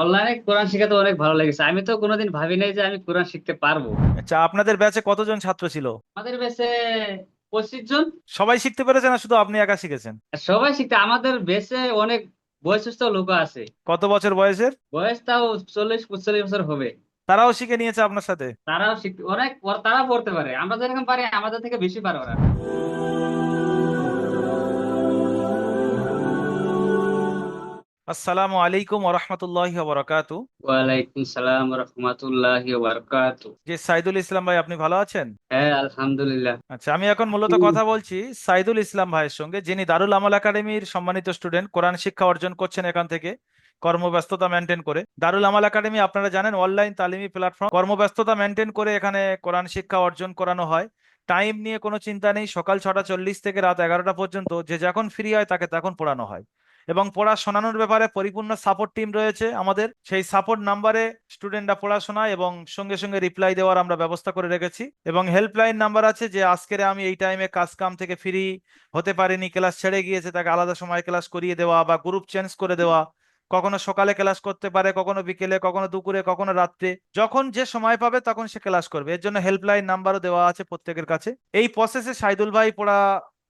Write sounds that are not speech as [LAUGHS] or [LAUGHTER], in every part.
অনলাইনে কোরআন শেখাতে অনেক ভালো লেগেছে। আমি তো কোনোদিন ভাবি নাই যে আমি কোরআন শিখতে পারব। আচ্ছা আপনাদের ব্যাচে কতজন ছাত্র ছিল? আমাদের বেসে পঁচিশ জন। সবাই শিখতে পেরেছে না শুধু আপনি একা শিখেছেন? সবাই শিখতে আমাদের বেসে অনেক বয়সস্থ লোক আছে। কত বছর বয়সের? বয়স তাও চল্লিশ পঁচল্লিশ বছর হবে। তারাও শিখে নিয়েছে আপনার সাথে? তারাও শিখতে অনেক তারা পড়তে পারে। আমরা যেরকম পারি আমাদের থেকে বেশি পারে ওরা। আসসালামু আলাইকুম ওরহমতুল্লাহি বরকাতু। ওয়ালাইকুম সালাম রহমতুল্লাহ বারকাতু। যে সাইদুল ইসলাম ভাই আপনি ভালো আছেন? হ্যাঁ আলহামদুলিল্লাহ। আচ্ছা আমি এখন মূলত। কথা বলছি সাইদুল ইসলাম ভাইয়ের সঙ্গে যিনি দারুল আমাল একাডেমির সম্মানিত স্টুডেন্ট কোরআন শিক্ষা অর্জন করছেন এখান থেকে কর্মব্যস্ততা মেনটেন করে। দারুল আমাল একাডেমি আপনারা জানেন অনলাইন তালিমি প্ল্যাটফর্ম কর্মব্যস্ততা মেনটেন করে এখানে কোরআন শিক্ষা অর্জন করানো হয়। টাইম নিয়ে কোনো চিন্তা নেই সকাল ছটা চল্লিশ থেকে রাত এগারোটা পর্যন্ত যে যখন ফ্রি হয় তাকে তখন পড়ানো হয়। এবং পড়া শোনানোর ব্যাপারে পরিপূর্ণ সাপোর্ট টিম রয়েছে আমাদের। সেই সাপোর্ট নাম্বারে স্টুডেন্টরা পড়াশোনা এবং সঙ্গে সঙ্গে রিপ্লাই দেওয়ার আমরা ব্যবস্থা করে রেখেছি। এবং হেল্পলাইন নাম্বার আছে যে, আজকের আমি এই টাইমে কাজ কাম থেকে ফ্রি হতে পারিনি ক্লাস ছেড়ে গিয়েছে, তাকে আলাদা সময় ক্লাস করিয়ে দেওয়া বা গ্রুপ চেঞ্জ করে দেওয়া। কখনো সকালে ক্লাস করতে পারে, কখনো বিকেলে, কখনো দুপুরে, কখনো রাত্রে। যখন যে সময় পাবে, তখন সে ক্লাস করবে। এর জন্য হেল্পলাইন নাম্বারও দেওয়া আছে প্রত্যেকের কাছে। এই প্রসেসে সাইদুল ভাই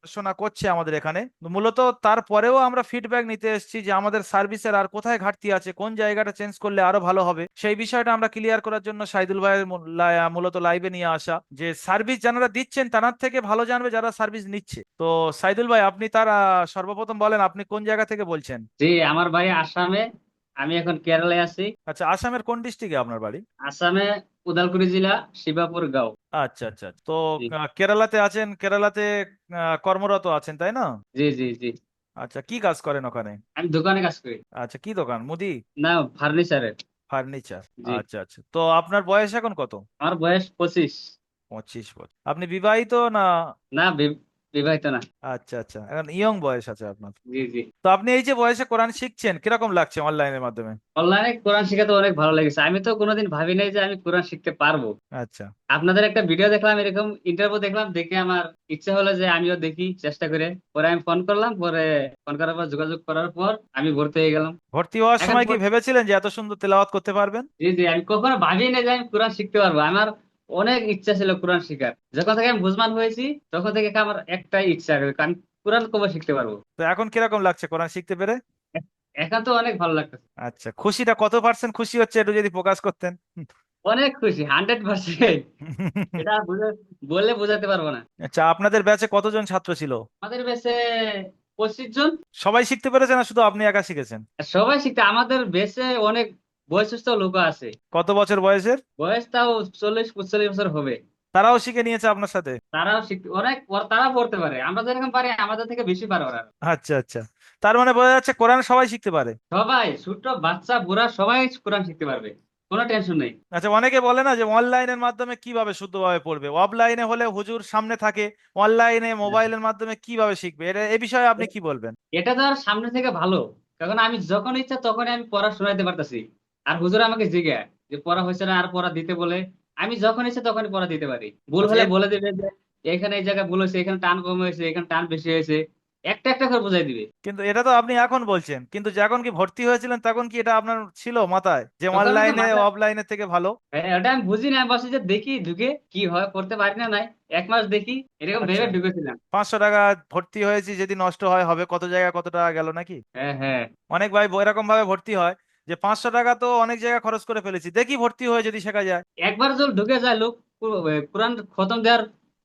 পড়াশোনা করছে আমাদের এখানে। মূলত তারপরেও আমরা ফিডব্যাক নিতে এসেছি যে আমাদের সার্ভিসের আর কোথায় ঘাটতি আছে কোন জায়গাটা চেঞ্জ করলে আরও ভালো হবে সেই বিষয়টা আমরা ক্লিয়ার করার জন্য সাইদুল ভাইয়ের মূল- মূলত লাইভে নিয়ে আসা। যে সার্ভিস যারা দিচ্ছেন তার থেকে ভালো জানবে যারা সার্ভিস নিচ্ছে। তো সাইদুল ভাই আপনি তার সর্বপ্রথম বলেন আপনি কোন জায়গা থেকে বলছেন? জি আমার বাড়ি আসামে। আমি এখন কেরালায় আছি। আচ্ছা আসামের কোন ডিস্ট্রিক্টে আপনার বাড়ি? আসামে উদালগুড়ি জেলা শিবাপুর গাঁও। আচ্ছা আচ্ছা। তো জি। কেরালাতে আছেন কেরালাতে আহ, কর্মরত আছেন তাই না? জি জি জি। আচ্ছা কি কাজ করেন ওখানে? আমি দোকানে কাজ করি। আচ্ছা কি দোকান? মুদি? না ফার্নিচারের। ফার্নিচার। জি। আচ্ছা আচ্ছা। তো আপনার বয়স এখন কত? আমার বয়স পঁচিশ। পঁচিশ বছর। আপনি বিবাহিত না না বি- বিবাহিত না। আচ্ছা আচ্ছা। এখন ইয়ং বয়স আছে আপনার। জি জি। তো আপনি এই যে বয়সে কোরআন শিখছেন কীরকম লাগছে অনলাইনের মাধ্যমে? অনলাইনে কোরআন শেখাতে অনেক ভালো লেগেছে। আমি তো কোনোদিন ভাবি নাই যে আমি কোরআন শিখতে পারব। আচ্ছা। আপনাদের একটা ভিডিও দেখলাম এরকম ইন্টারভিউ দেখলাম দেখে আমার ইচ্ছা হলো যে আমিও দেখি চেষ্টা করে। পরে আমি ফোন করলাম পরে ফোন করার পর যোগাযোগ করার পর আমি ভর্তি হয়ে গেলাম। ভর্তি হওয়ার সময় কি ভেবেছিলেন যে এত সুন্দর তেলাওয়াত করতে পারবেন? জি জি। আমি কখনো ভাবি নাই যে আমি কোরআন শিখতে পারব। আমার অনেক ইচ্ছা ছিল কোরআন শেখার। যখন থেকে আমি বুঝমান হয়েছি তখন থেকে আমার একটাই ইচ্ছা কারণ কোরআন কবে শিখতে পারব? তো এখন কীরকম লাগছে কোরআন শিখতে পেরে? এখন তো অনেক ভালো লাগতেছে। আচ্ছা খুশিটা কত পার্সেন্ট খুশি হচ্ছে একটু যদি প্রকাশ করতেন? অনেক খুশি হান্ড্রেড পার্সেন্ট এটা বলে বোঝাতে পারব না। আচ্ছা আপনাদের ব্যাচে কতজন ছাত্র ছিল? আমাদের বেসে পঁচিশ জন। সবাই শিখতে পেরেছে না শুধু আপনি একা শিখেছেন? সবাই শিখতে আমাদের বেসে অনেক বয়সস্থ লোক আছে। কত বছর বয়সের? বয়স তাও চল্লিশ পঁচল্লিশ বছর হবে। তারাও শিখে নিয়েছে আপনার সাথে? তারাও শিখতে অনেক তারা পড়তে পারে। আমরা যেরকম পারি আমাদের থেকে বেশি পারে ওরা। আচ্ছা আচ্ছা। তার মানে বোঝা যাচ্ছে কোরআন সবাই শিখতে পারে। সবাই ছোট বাচ্চা বুড়া সবাই কোরআন শিখতে পারবে। কোনো টেনশন নেই। আচ্ছা অনেকে বলে না যে অনলাইনের মাধ্যমে কীভাবে শুদ্ধভাবে পড়বে? অফলাইনে হলে হুজুর সামনে থাকে অনলাইনে মোবাইলের মাধ্যমে কীভাবে শিখবে? এটা এ বিষয়ে আপনি কি বলবেন? এটা তো সামনে থেকে ভালো। কারণ আমি যখন ইচ্ছা তখনই আমি পড়া শোনাইতে পারতাছি। আর হুজুর আমাকে জিজ্ঞা যে পড়া হয়েছে না আর পড়া দিতে বলে? আমি যখন ইচ্ছা তখনই পড়া দিতে পারি। ভুল হলে আচ্ছা, বলে দিবে যে এখানে এই জায়গায় ভুল হয়েছে এখানে টান কম হয়েছে এখানে টান বেশি হয়েছে। একটা একটা করে বুঝাই দিবে। কিন্তু এটা তো আপনি এখন বলছেন। কিন্তু যখন কি ভর্তি হয়েছিলেন তখন কি এটা আপনার ছিল মাথায়? যে অনলাইনে অফলাইনের থেকে ভালো? হ্যাঁ, ওটা আমি বুঝি না। আমি যে দেখি ঢুকে কি হয় করতে পারি না নাই। এক মাস দেখি এরকম ভেবে আচ্ছা। ঢুকেছিলাম। পাঁচশো টাকা ভর্তি হয়েছি যদি নষ্ট হয় হবে কত জায়গায় কত টাকা গেল নাকি? হ্যাঁ হ্যাঁ। অনেক ভাই এরকম ভাবে ভর্তি হয়। যে পাঁচশো টাকা তো অনেক জায়গায় খরচ করে ফেলেছি দেখি ভর্তি হয়ে যদি শেখা যায়। একবার যদি ঢুকে যায় লোক কোরআন খতম দেওয়ার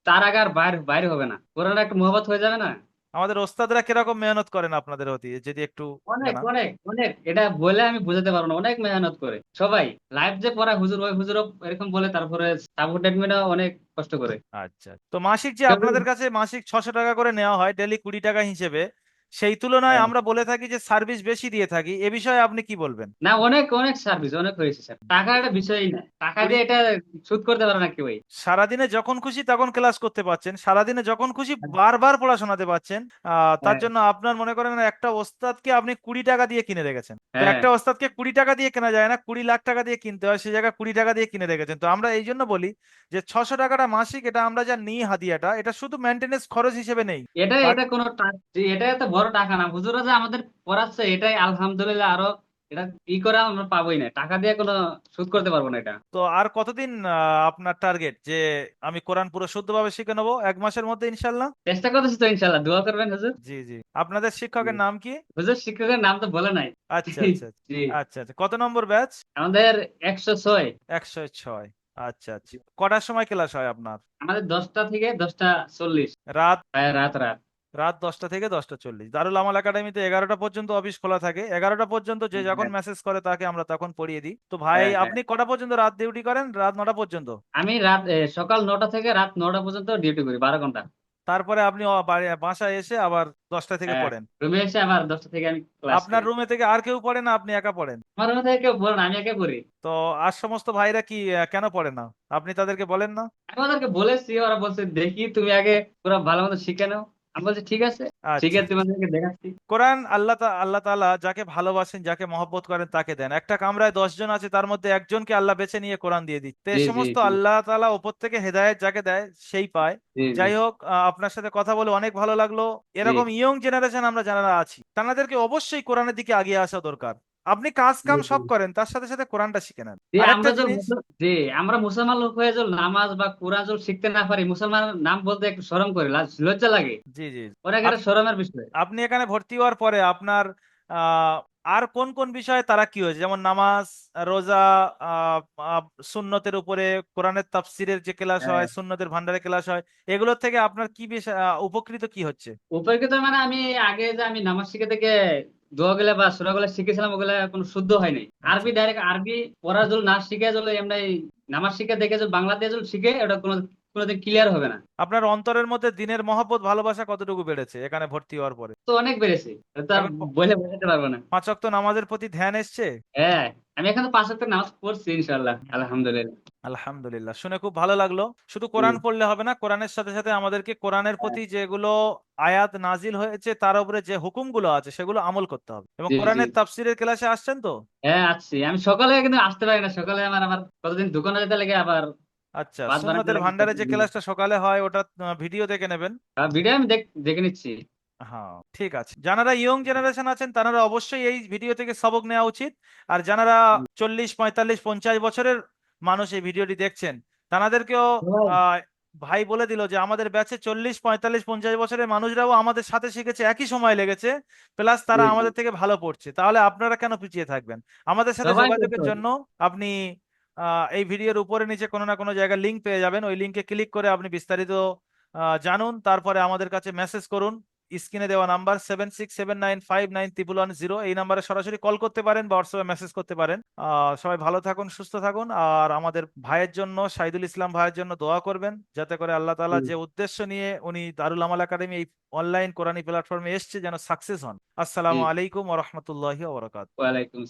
তার আগে আর বাইরে বাইরে হবে না। কোরআন একটা মোহব্বত হয়ে যাবে না? আমাদের ওস্তাদরা কীরকম মেহনত করেন আপনাদের হতি যদি একটু অনেক। অনেক অনেক। এটা বলে আমি বোঝাতে পারব না। অনেক মেহনত করে। সবাই লাইভ যে পড়া হুজুর ওই হুজুরও এরকম বলে তারপরে সাপোর্ট অ্যাডমিনও অনেক কষ্ট করে। আচ্ছা। তো মাসিক যে আপনাদের কাছে মাসিক ছশো টাকা করে নেওয়া হয় ডেলি কুড়ি টাকা হিসেবে সেই তুলনায় হ্যাঁ। আমরা বলে থাকি যে সার্ভিস বেশি দিয়ে থাকি। এ বিষয়ে আপনি কি বলবেন? না অনেক অনেক সার্ভিস অনেক হয়েছে স্যার টাকা একটা বিষয়ই না। টাকা দিয়ে এটা সুদ করতে পারে না কেউই। সারাদিনে যখন খুশি তখন ক্লাস করতে পারছেন। সারাদিনে যখন খুশি বারবার পড়া শোনাতে পারছেন তার হ্যাঁ। জন্য আপনার মনে করেন একটা ওস্তাদকে আপনি কুড়ি টাকা দিয়ে কিনে রেখেছেন। হ্যাঁ। একটা ওস্তাদকে কুড়ি টাকা দিয়ে কেনা যায় না কুড়ি লাখ টাকা দিয়ে কিনতে হয় সে জায়গায় কুড়ি টাকা দিয়ে কিনে রেখেছেন। তো আমরা এই জন্য বলি যে ছশো টাকাটা মাসিক এটা আমরা যা নিই হাদিয়াটা এটা শুধু মেনটেনেন্স খরচ হিসেবে নেই। এটা এটা কোনো এটা বড় টাকা না। হুজুরা যে আমাদের পড়াচ্ছে এটাই আলহামদুলিল্লাহ আরও এটা ই করা আমরা পাবোই না। টাকা দিয়ে কোনো শোধ করতে পারব না এটা। তো আর কতদিন আপনার টার্গেট যে আমি কোরআন পুরো শুদ্ধভাবে শিখে নেব এক মাসের মধ্যে ইনশাল্লাহ চেষ্টা করতেছি তো ইনশাল্লাহ দোয়া করবেন হুজুর। জি জি। আপনাদের শিক্ষকের নাম কি? হুজুর শিক্ষকের নাম তো বলে নাই। আচ্ছা আচ্ছা [LAUGHS] জি। আচ্ছা আচ্ছা। কত নম্বর ব্যাচ? আমাদের একশো ছয়। একশো ছয়। আচ্ছা আচ্ছা। কটার সময় ক্লাস হয় আপনার? আমাদের দশটা থেকে দশটা চল্লিশ। রাত? রাত রাত। রাত দশটা থেকে দশটা চল্লিশ। দারুল আমাল একাডেমিতে এগারোটা পর্যন্ত অফিস খোলা থাকে। এগারোটা পর্যন্ত যে যখন হ্যাঁ। মেসেজ করে তাকে আমরা তখন পড়িয়ে দিই। তো ভাই হ্যাঁ, হ্যাঁ। আপনি কটা পর্যন্ত রাত ডিউটি করেন? রাত নটা পর্যন্ত? আমি রাত সকাল নটা থেকে রাত নটা পর্যন্ত ডিউটি করি বারো ঘণ্টা। তারপরে আপনি বাসায় এসে আবার দশটা থেকে হ্যাঁ, পড়েন। রুমে এসে আবার দশটা থেকে আমি ক্লাস আপনার রুমে থেকে আর কেউ পড়ে না? আপনি একা পড়েন? আমার রুমে থেকে কেউ না আমি একে পড়ি। তো আর সমস্ত ভাইরা কি কেন পড়ে না? আপনি তাদেরকে বলেন না? আমি ওদেরকে বলেছি ওরা বলছে দেখি তুমি আগে পুরো ভালো মতো শিখে নাও। আমি বলছি ঠিক আছে আচ্ছা। শিখে তোমাদেরকে দেখাচ্ছি। কোরআন আল্লাহ আল্লাহ তাআলা যাকে ভালোবাসেন যাকে মহব্বত করেন তাকে দেন। একটা কামরায় জন আছে তার মধ্যে একজনকে আল্লাহ বেছে নিয়ে কোরআন দিয়ে দিচ্ছে। এই সমস্ত আল্লাহ তাআলা ওপর থেকে হেদায়েত যাকে দেয় সেই পায়। যাই হোক আপনার সাথে কথা বলে অনেক ভালো লাগল। এরকম ইয়ং জেনারেশন আমরা যারা আছি তাদেরকে অবশ্যই কোরআনের দিকে আগিয়ে আসা দরকার। আপনি কাজ কাম সব করেন তার সাথে সাথে কোরআনটা শিখে নেন। জি, আরেকটা আমরা মুসলমান লোক হয়ে যদি নামাজ বা কোরআন শিখতে না পারি মুসলমান নাম বলতে একটু শরম করে লজ্জা লাগে। জি জি। ওরা শরমের বিষয়। আপনি এখানে ভর্তি হওয়ার পরে আপনার আহ, আর কোন কোন বিষয়ে তারা কি হয়েছে? যেমন নামাজ রোজা সুন্নতের উপরে কোরআনের তাফসিরের যে ক্লাস হ্যাঁ। হয় সুন্নতের ভান্ডারের ক্লাস হয় এগুলোর থেকে আপনার কি বেশ উপকৃত কি হচ্ছে? উপকৃত মানে আমি আগে যে আমি নামাজ শিখে থেকে দোয়া গুলা বা সুরা গুলা শিখেছিলাম ওগুলা কোনো শুদ্ধ হয় নাই আরবি ডাইরেক্ট আরবি পড়া যদি না শিখে যদি এমনি নামাজ শিখে দেখে যদি বাংলাতে যদি শিখে ওটা কোনো কোনোদিন ক্লিয়ার হবে না। আপনার অন্তরের মধ্যে দিনের মহব্বত ভালোবাসা কতটুকু বেড়েছে? এখানে ভর্তি হওয়ার পরে। তো অনেক বেড়েছে। বলে বোঝাতে পারব না। পাঁচ ওয়াক্ত নামাজের প্রতি ধ্যান এসছে? হ্যাঁ আমি এখন পাঁচ ওয়াক্ত নামাজ পড়ছি আলহামদুলিল্লাহ। আলহামদুলিল্লাহ। শুনে খুব ভালো লাগল। শুধু কোরআন পড়লে হবে না কোরআনের সাথে সাথে আমাদেরকে কোরআনের প্রতি যেগুলো আয়াত নাজিল হয়েছে তার উপরে যে হুকুমগুলো আছে সেগুলো আমল করতে হবে। এবং। কোরআনের তাফসিরের ক্লাসে আসছেন তো? হ্যাঁ আসছি। আমি সকালে কিন্তু আসতে পারি না। সকালে আমার আবার কতদিন দোকানে যেতে লাগে আবার আচ্ছা সুন্নতের ভান্ডারে যে ক্লাসটা সকালে হয় ওটা ভিডিও দেখে নেবেন। ভিডিও আমি দেখ- নিচ্ছি। হ্যাঁ ঠিক আছে। যারা ইয়ং জেনারেশন আছেন তারা অবশ্যই এই ভিডিও থেকে সবক নেওয়া উচিত। আর যারা চল্লিশ পঁয়তাল্লিশ পঞ্চাশ বছরের মানুষ এই ভিডিওটি দেখছেন তাদেরকেও হ্যাঁ। ভাই বলে দিল যে আমাদের ব্যাচে চল্লিশ পঁয়তাল্লিশ পঞ্চাশ বছরের মানুষরাও আমাদের সাথে শিখেছে একই সময় লেগেছে প্লাস তারা। আমাদের থেকে ভালো পড়ছে। তাহলে আপনারা কেন পিছিয়ে থাকবেন? আমাদের সাথে যোগাযোগের জন্য আপনি এই ভিডিওর উপরে নিচে কোনো না কোনো জায়গায় লিঙ্ক পেয়ে যাবেন। ওই লিংকে ক্লিক করে আপনি বিস্তারিত জানুন। তারপরে আমাদের কাছে মেসেজ করুন। স্ক্রিনে দেওয়া number seven six seven nine five nine triple one zero এই নাম্বারে সরাসরি কল করতে পারেন বা হোয়াটসঅ্যাপে মেসেজ করতে পারেন। সবাই ভালো থাকুন সুস্থ থাকুন। আর আমাদের ভাইয়ের জন্য সাইদুল ইসলাম ভাইয়ের জন্য দোয়া করবেন। যাতে করে আল্লাহ হুম। যে উদ্দেশ্য নিয়ে উনি দারুল আমাল একাডেমি এই অনলাইন কোরআনী প্ল্যাটফর্মে এসছে যেন সাকসেস হন। আসসালামু আলাইকুম ওয়া রাহমাতুল্লাহি ওয়া বারাকাতুহু। ওয়ালাইকুম